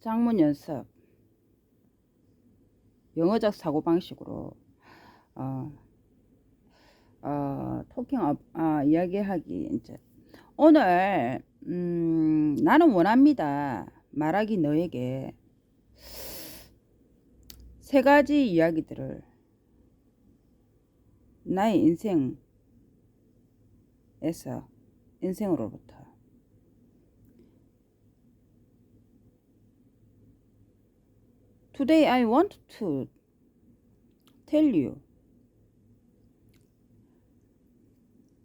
장문 연습. 영어적 사고방식으로 어, 어, 토킹 업, 아, 이야기하기 이제. 오늘 음, 나는 원합니다. 말하기 너에게. 세 가지 이야기들을. 나의 인생에서 인생으로부터 Today I want to tell you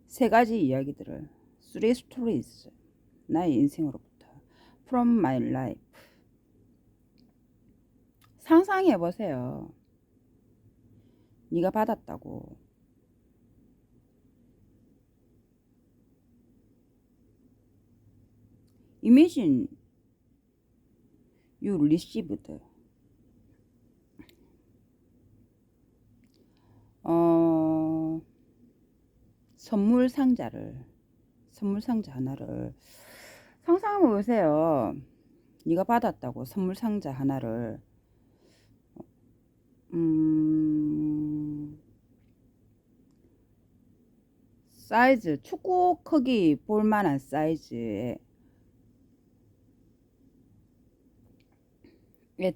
세 가지 이야기들을 three stories 나의 인생으로부터 from my life 상상해 보세요. 네가 받았다고. Imagine you received 어, 선물 상자를 선물 상자 하나를 상상해 보세요. 네가 받았다고 선물 상자 하나를 음, 사이즈 축구 크기 볼 만한 사이즈에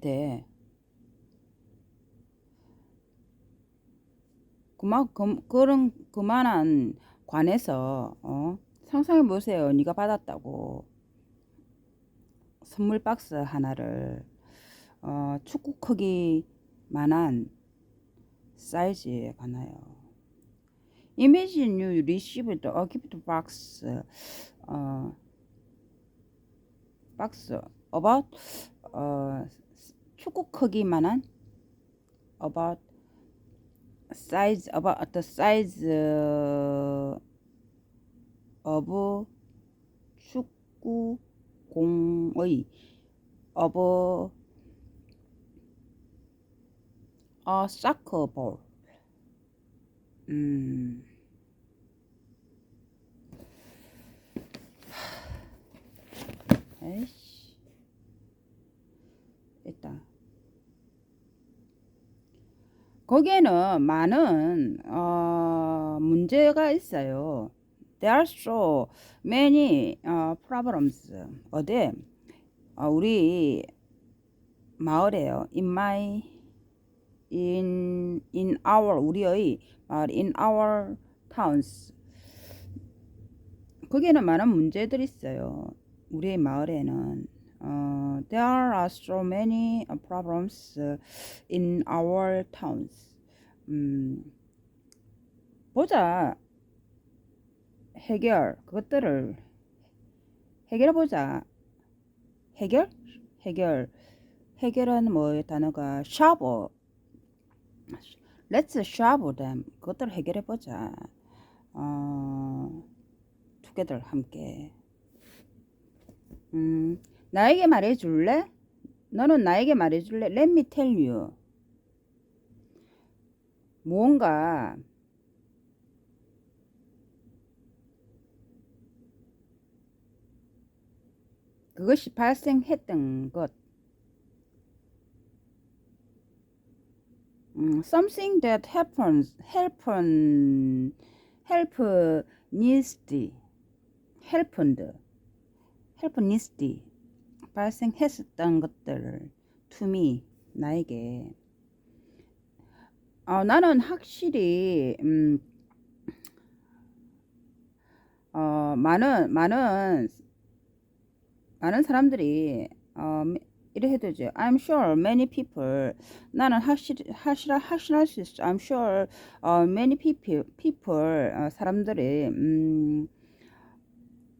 돼. 그만 그, 그런 그만한 관에서 어? 상상해 보세요. 네가 받았다고 선물 박스 하나를 어, 축구 크기만한 사이즈에 가나요. Imagine you received a gift box 어, 박스 about 어, 축구 크기만한 about size about the size of 축구 공의 of a soccer ball. 음. 에이씨. 거기에는 많은 어, 문제가 있어요. There are so many 어, problems. 어디? 어, 우리 마을에요. In my in in our 우리의 마을 in our towns. 거기에는 많은 문제들이 있어요. 우리의 마을에는 어, there are so many problems in our towns. 음, 보자. 해결 그것들을 해결해 보자. 해결? 해결. 해결은 뭐 단어가 shove. Let's shove them. 그것들을 해결해 보자. 어, together 함께. 음, 나에게 말해 줄래? 너는 나에게 말해 줄래? Let me tell you. 무언가 그것이 발생했던 것. 음, something that happens, happen, help needs, happened, help needs 발생했었던 것들을 me 나에게 어, 나는 확실히 음, 어, 많은 많은 많은 사람들이 어, 이래 해도 죠 I'm sure many people 나는 확실 확실 확실할 수 있어. I'm sure 어, many people people 어, 사람들이 음,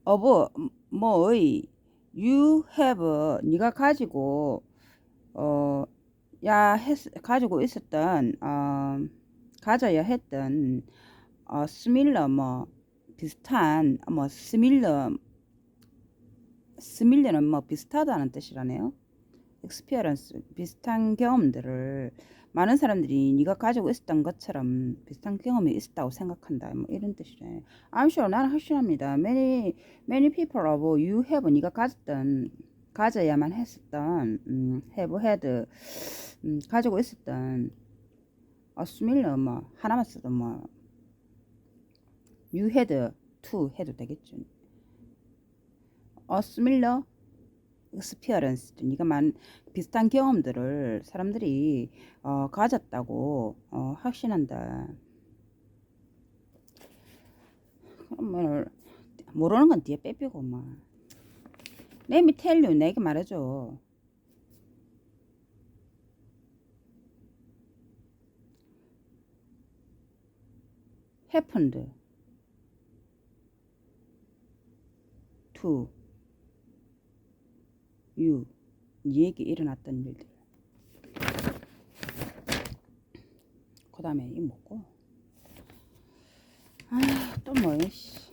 of 뭐의 you have 네가 가지고 어야 했 가지고 있었던 어 가져야 했던 어 similar 뭐 비슷한 뭐 similar similar는 뭐 비슷하다는 뜻이라네요. Experience 비슷한 경험들을 많은 사람들이 네가 가지고 있었던 것처럼 비슷한 경험이 있었다고 생각한다. 뭐 이런 뜻이래. I'm sure 나는 확실합니다. Many many people of you have 네가 가졌던 가져야만 했었던 음, have had 음, 가지고 있었던 어, 스밀러 뭐 하나만 써도 뭐 you had to 해도 되겠죠. 어 스밀러 experience 네가 만 비슷한 경험들을 사람들이 어, 가졌다고 어, 확신한다. 그러면 모르는 건 뒤에 빼빼고 막. Tell you 내게 말해줘. happened to you 니에게 일어났던 일들. 그 다음에 이 뭐고? 아 또 뭐야 씨.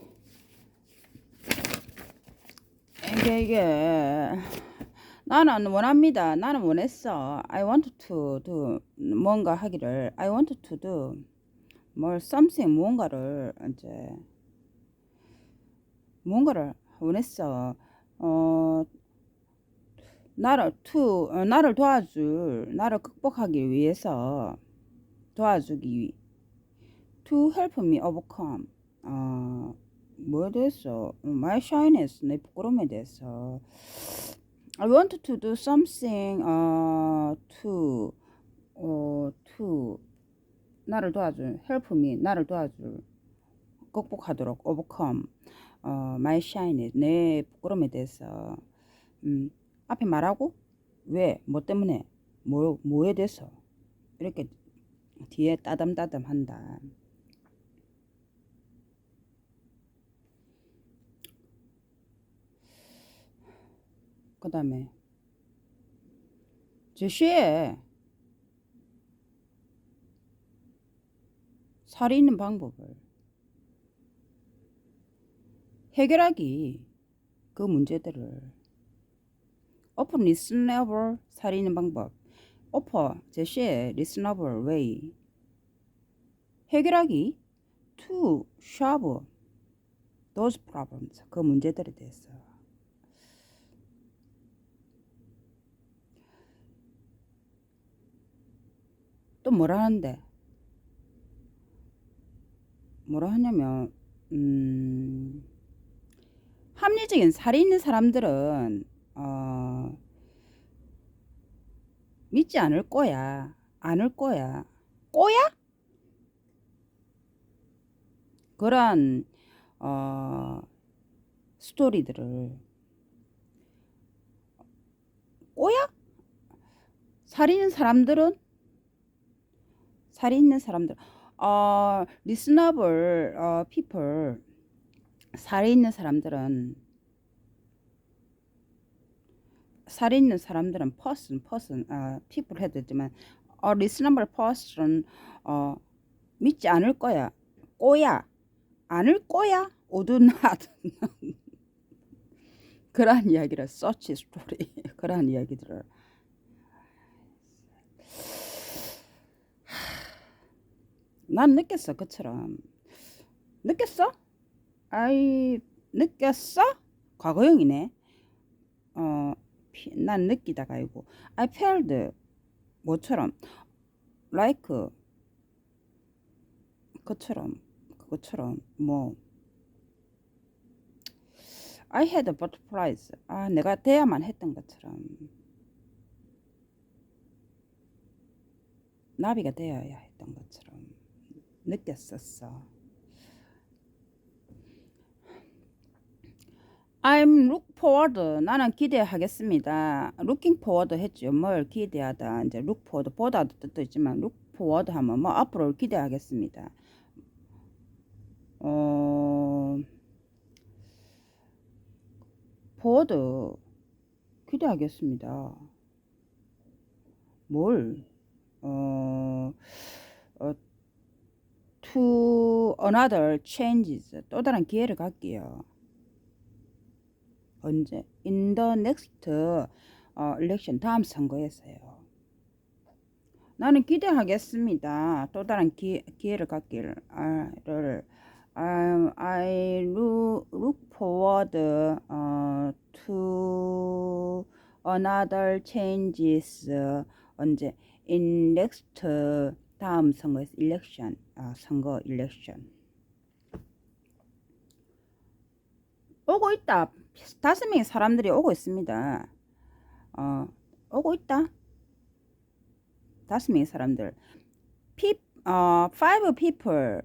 이게 이게. 나는 원합니다. 나는 원했어. I want to do 뭔가 하기를. I want to do 뭘 something 무언가를 이제 무언가를 원했어. 어 나를 to 어, 나를 도와줄 나를 극복하기 위해서 도와주기 위 to help me overcome 어 뭐에 대해서 my shyness 내 부끄러움에 대해서 I want to do something 어 to 어 to 나를 도와줄 help me 나를 도와줄 극복하도록 overcome 어, my shyness 내 부끄러움에 대해서 음, 앞에 말하고 왜 뭐 때문에 뭐 뭐에 대해서 이렇게 뒤에 따담따담 한다. 그 다음에 제시에 살이 있는 방법을 해결하기 그 문제들을 open reasonable 살이 있는 방법 offer 제시의 reasonable way 해결하기 to solve those problems 그 문제들에 대해서 또 뭐라 하는데 뭐라 하냐면 음, 합리적인 살이 있는 사람들은 어, 믿지 않을 거야. 않을 거야. 꼬야? 그런 어, 스토리들을 꼬야? 있는 사람들은 살이 있는 사람들 어, 리스너블 어, people 살이 있는 사람들은 살이 있는 사람들은 person, person, 어, people 해도 되지만 어, reasonable person 어, 믿지 않을 거야. 꼬야. 않을 거야. 오든 하든 그러한 이야기를 such story 그러한 이야기들을 난 느꼈어 그처럼 느꼈어? 아이 느꼈어? 과거형이네 어, 피- 난 느끼다가 아니고. I felt 뭐처럼 like 그처럼 그것처럼 뭐. I had butterflies. 아 내가 돼야만 했던 것처럼. 나비가 되어야 했던 것처럼 느꼈었어. I'm look forward. 나는 기대하겠습니다. looking forward 했죠. 뭘 기대하다. 이제 look forward 보다도 뜻도 있지만 look forward 하면 뭐 앞으로 기대하겠습니다. 어 forward 기대하겠습니다. 뭘? 어, 어 to another changes 또 다른 기회를 갖게요. 언제? in the next 어, election 다음 선거에서요. 나는 기대하겠습니다. 또 다른 기, 기회를 갖기를 를 um, I look, forward uh, to another changes 어, 언제 in next 다음 선거에서 election 아, 선거 election 오고 있다 다섯 명의 사람들이 오고 있습니다 어 오고 있다 다섯 명의 사람들 피, 어, five people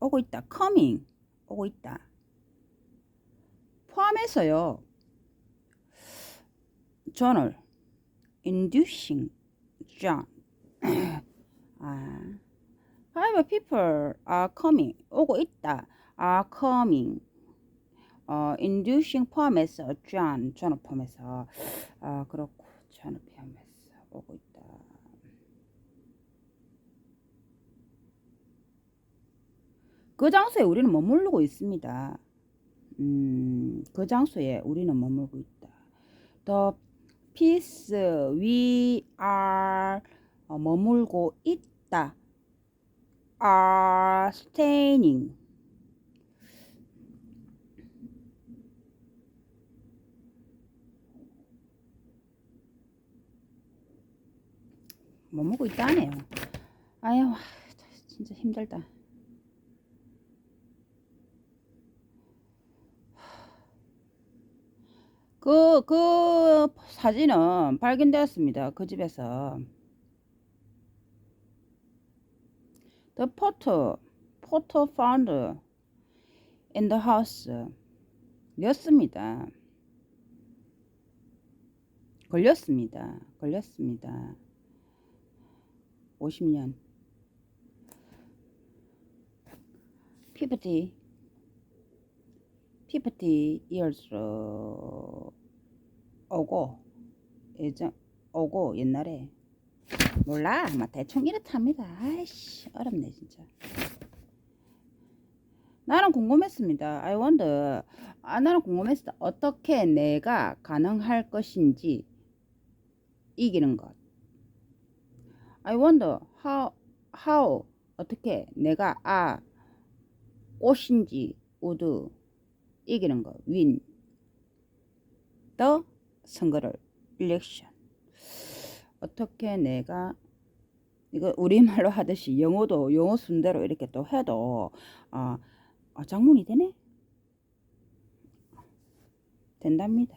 오고 있다 coming 오고 있다 포함해서요 journal inducing John 아, five people are coming 오고 있다 are coming 어, inducing 포함해서 John 전업 포함해서 아 그렇고 전업 포함해서 오고 있다. 그 장소에 우리는 머무르고 있습니다. 음, 그 장소에 우리는 머물고 있다. The piece we are 어, 머물고 있다. Are staying 머물고 있다네요 아유 와, 진짜 힘들다 그, 그 사진은 발견되었습니다. 그 집에서. The photo, photo found in the house. 였습니다. 걸렸습니다. 걸렸습니다. 50년. 50. 50 years 오고 예전 오고 옛날에. 몰라. 막 대충 이렇답니다. 아이씨 어렵네 진짜. 나는 궁금했습니다. I wonder 아 나는 궁금했어. 어떻게 내가 가능할 것인지 이기는 것 I wonder how how 어떻게 내가 아 꽃인지 우드 이기는 거. Win the 선거를. Election. 어떻게 내가 이거 우리말로 하듯이 영어도 영어 순대로 이렇게 또 해도 아, 아 장문이 되네? 된답니다